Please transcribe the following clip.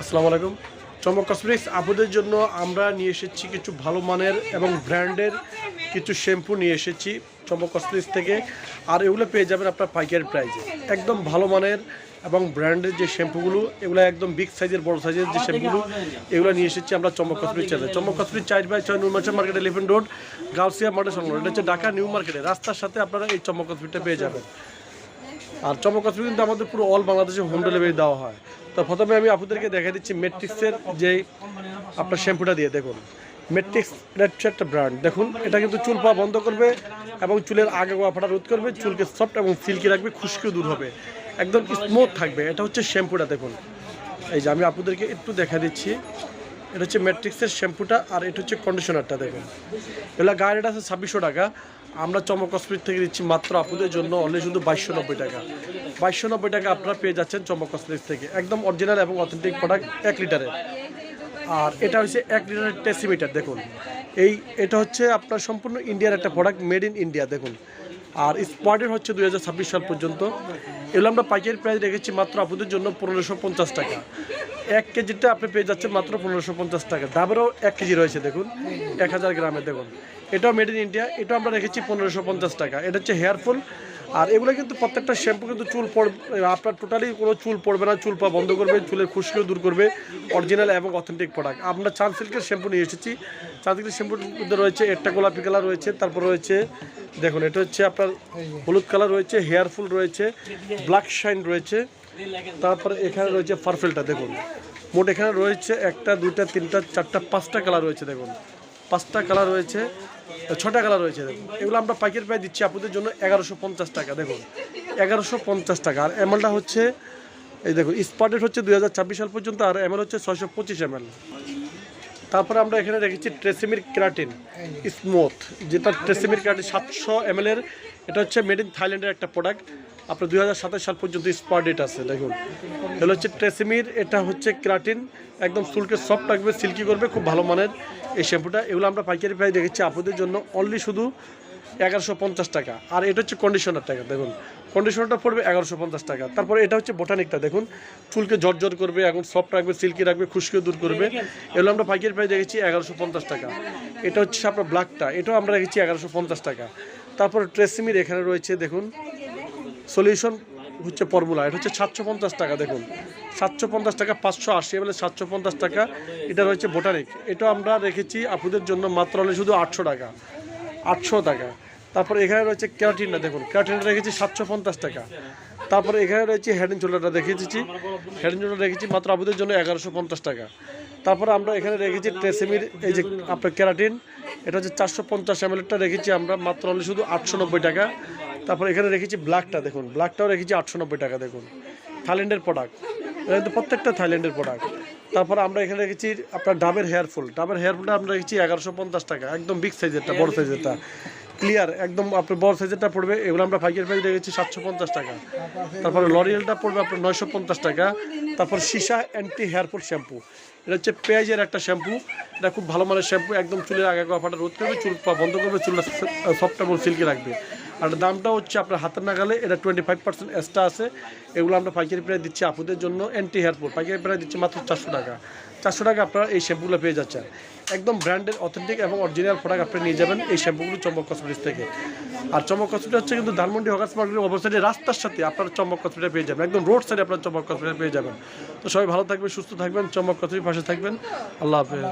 আসসালামু আলাইকুম। চমক কসমেটিক্স আপুদের জন্য আমরা নিয়ে এসেছি কিছু ভালো মানের এবং ব্র্যান্ডের কিছু শ্যাম্পু নিয়ে এসেছি চমক কসমেটিক্স থেকে। আর এগুলো পেয়ে যাবেন আপনার পাইকারি প্রাইজে একদম ভালো মানের এবং ব্র্যান্ডের যে শ্যাম্পুগুলো, এগুলো একদম বিগ সাইজের বড় সাইজের যে শ্যাম্পুগুলো, এগুলো নিয়ে এসেছি আমরা Chamak cosmetics channel Chamak cosmetics চার বাই ছয় Nurmacha market elephant road Gausia market সংলগ্ন। এটা হচ্ছে ঢাকা নিউ মার্কেটে। রাস্তার সাথে আপনারা এই চমক কসমেটিকটা পেয়ে যাবেন। আর চমক কসমেটিক কিন্তু আমাদের পুরো অল বাংলাদেশে হোম ডেলিভারি দেওয়া হয়। তো প্রথমে আমি আপনাদেরকে দেখা দিচ্ছি মেট্রিক্সের যে আপনার শ্যাম্পুটা দিয়ে, দেখুন। মেট্রিক্স এটা একটা ব্র্যান্ড দেখুন, এটা কিন্তু চুল পাওয়া বন্ধ করবে এবং চুলের আগে ফাটা রোধ করবে, চুলকে সফট এবং সিল্কি রাখবে খুশকিও দূর হবে। একদম স্মুথ থাকবে। এটা হচ্ছে শ্যাম্পুটা, দেখুন। এই যে আমি আপনাদেরকে একটু দেখা দিচ্ছি। এটা হচ্ছে ম্যাট্রিক্সের শ্যাম্পুটা আর এটা হচ্ছে কন্ডিশনারটা দেখুন। এগুলো গায়ে রেট আছে ছাব্বিশশো টাকা। আমরা চমক কসমেটিক থেকে দিচ্ছি মাত্র আপুদের জন্য অনলি শুধু বাইশশো নব্বই টাকা। বাইশশো নব্বই টাকা আপনারা পেয়ে যাচ্ছেন চমক কসমেটিক থেকে। একদম অরিজিনাল এবং অথেন্টিক প্রোডাক্ট এক লিটারের আর এটা হচ্ছে এক লিটারের টেসিমিটার দেখুন। এই, এটা হচ্ছে আপনার সম্পূর্ণ ইন্ডিয়ার একটা প্রোডাক্ট মেড ইন ইন্ডিয়া দেখুন। আর স্পটের হচ্ছে দু হাজার ছাব্বিশ সাল পর্যন্ত। এগুলো আমরা পাইকারি প্রাইস রেখেছি মাত্র আপনাদের জন্য পনেরোশো পঞ্চাশ টাকা। এক কেজিটা আপনি পেয়ে যাচ্ছেন মাত্র পনেরোশো পঞ্চাশ টাকা। ডাবেরও এক কেজি রয়েছে, দেখুন। এক হাজার গ্রামে, দেখুন। এটাও মেড ইন ইন্ডিয়া এটাও আমরা রেখেছি পনেরোশো পঞ্চাশ টাকা। এটা হচ্ছে হেয়ারফুল আর এগুলো কিন্তু প্রত্যেকটা শ্যাম্পু কিন্তু চুল পড়, আপনার টোটালি কোনো চুল পড়বে না, চুল পা বন্ধ করবে, চুলের খুশকিও দূর করবে অরিজিনাল এবং অথেন্টিক প্রোডাক্ট আমরা চাঁদ সিল্কের শ্যাম্পু নিয়ে এসেছি। চাঁদ সিল্কের শ্যাম্পুর মধ্যে রয়েছে একটা গোলাপি কালার রয়েছে, তারপর রয়েছে, দেখুন, এটা হচ্ছে আপনার হলুদ কালার রয়েছে হেয়ারফুল রয়েছে ব্ল্যাক শাইন রয়েছে, তারপরে এখানে রয়েছে পারফেলটা দেখুন। মোট এখানে রয়েছে একটা দুটা তিনটা, চারটা, পাঁচটা কালার রয়েছে, দেখুন। পাঁচটা কালার রয়েছে ছটা কালার রয়েছে দেখুন। এগুলো আমরা পাইকারি প্রায় দিচ্ছি আপনাদের জন্য এগারোশো পঞ্চাশ টাকা, দেখুন। এগারোশো পঞ্চাশ টাকা। আর এমএলটা হচ্ছে, এই দেখুন স্পটেড হচ্ছে দুই হাজার ছাব্বিশ সাল পর্যন্ত, আর এমএল হচ্ছে ছয়শো পঁচিশ এমএল। তারপরে আমরা এখানে রেখেছি ট্রেসিমির ক্রাটিন স্মুথ, যেটা ট্রেসিমির ক্রাটিন সাতশো এমএলের, এটা হচ্ছে মেড ইন থাইল্যান্ডের একটা প্রোডাক্ট আপনার দুই সাল পর্যন্ত স্পট ডেট আছে, দেখুন। এগুলো হচ্ছে ট্রেসিমির, এটা হচ্ছে ক্রাটিন একদম চুলকে সফট রাখবে সিল্কি করবে, খুব ভালো মানের এই শ্যাম্পুটা এগুলো আমরা পাইকারি প্রাইস রেখেছি আপনাদের জন্য অনলি শুধু এগারোশো পঞ্চাশ টাকা। আর এটা হচ্ছে কন্ডিশনার টাকা, দেখুন। কন্ডিশনারটা পড়বে এগারোশো পঞ্চাশ টাকা। তারপরে এটা হচ্ছে বোটানিকটা দেখুন। চুলকে জর্জর করবে, এখন সফট রাখবে সিল্কি রাখবে, খুশকিও দূর করবে। এগুলো আমরা পাইকারি প্রাইস দেখেছি এগারোশো পঞ্চাশ টাকা। এটা হচ্ছে আপনার ব্ল্যাকটা এটাও আমরা রেখেছি এগারোশো পঞ্চাশ টাকা। তারপর ট্রেসিমির এখানে রয়েছে, দেখুন। সলিউশন হচ্ছে ফর্মুলা এটা হচ্ছে সাতশো পঞ্চাশ টাকা, দেখুন। সাতশো পঞ্চাশ টাকা পাঁচশো আশি এমএল সাতশো পঞ্চাশ টাকা, এটা রয়েছে বোটানিক এটা আমরা রেখেছি আপুদের জন্য মাত্র হলে শুধু আটশো টাকা আটশো টাকা। তারপর এখানে রয়েছে ক্যারাটিনটা দেখুন ক্যারাটিনটা রেখেছি সাতশো পঞ্চাশ টাকা। তারপরে এখানে রয়েছে হেড অ্যান্ড শোল্ডারটা দিচ্ছি। হেড অ্যান্ড রেখেছি মাত্র আপুদের জন্য এগারোশো পঞ্চাশ টাকা। তারপরে আমরা এখানে রেখেছি ট্রেসেমির এই যে আপনার ক্যারাটিন এটা হচ্ছে চারশো পঞ্চাশ এমএলটা রেখেছি আমরা, মাত্র হলে শুধু আটশো নব্বই টাকা। তারপর এখানে রেখেছি ব্ল্যাকটা দেখুন। ব্ল্যাকটাও রেখেছি আটশো নব্বই টাকা, দেখুন। থাইল্যান্ডের প্রোডাক্ট এটা কিন্তু প্রত্যেকটা থাইল্যান্ডের প্রোডাক্ট তারপর আমরা এখানে রেখেছি আপনার ডাবের হেয়ারফুল ডাবের হেয়ারফুলটা আমরা রেখেছি এগারোশো পঞ্চাশ টাকা। একদম বিগ সাইজেরটা বড় সাইজেরটা ক্লিয়ার একদম আপনার বড় সাইজেরটা পড়বে। এগুলো আমরা পাইকারি প্রাইস রেখেছি সাতশো পঞ্চাশ টাকা। তারপরে লরিয়েলটা পড়বে আপনার নয়শো পঞ্চাশ টাকা। তারপর সীসা অ্যান্টি হেয়ারফুল শ্যাম্পু এটা হচ্ছে পেঁয়াজের একটা শ্যাম্পু এটা খুব ভালো মানের শ্যাম্পু একদম চুলের আগে ফাটা রোধ করবে, চুল বন্ধ করবে, চুলটা সফট এবং সিল্কি রাখবে। আর দামটা হচ্ছে আপনার হাতের নাগালে, এটা টোয়েন্টি ফাইভ পার্সেন্ট এক্সট্রা আছে। এগুলো আমরা পাইকারি প্রায় দিচ্ছি আপুদের জন্য অ্যান্টি হেয়ারফুল পাইকারি প্রায় দিচ্ছি মাত্র চারশো টাকা। চারশো টাকা আপনারা এই শ্যাম্পুগুলো পেয়ে যাচ্ছেন। একদম ব্র্যান্ডেড অথেন্টিক এবং অরিজিনাল প্রোডাক্ট আপনি নিয়ে যাবেন এই শ্যাম্পুগুলো চমক কসমেটিক্স থেকে। আর চমক কসমেটিক হচ্ছে কিন্তু ধানমন্ডি হকাস মার্কেটের অবস্থানে রাস্তার সাথে আপনারা চমক কসমেটিক পেয়ে যাবেন। একদম রোড সাইডে আপনারা চমক কসমেটিক পেয়ে যাবেন। তো সবাই ভালো থাকবেন, সুস্থ থাকবেন চমক কসমেটিক পাশে থাকবেন। আল্লাহ হাফেজ।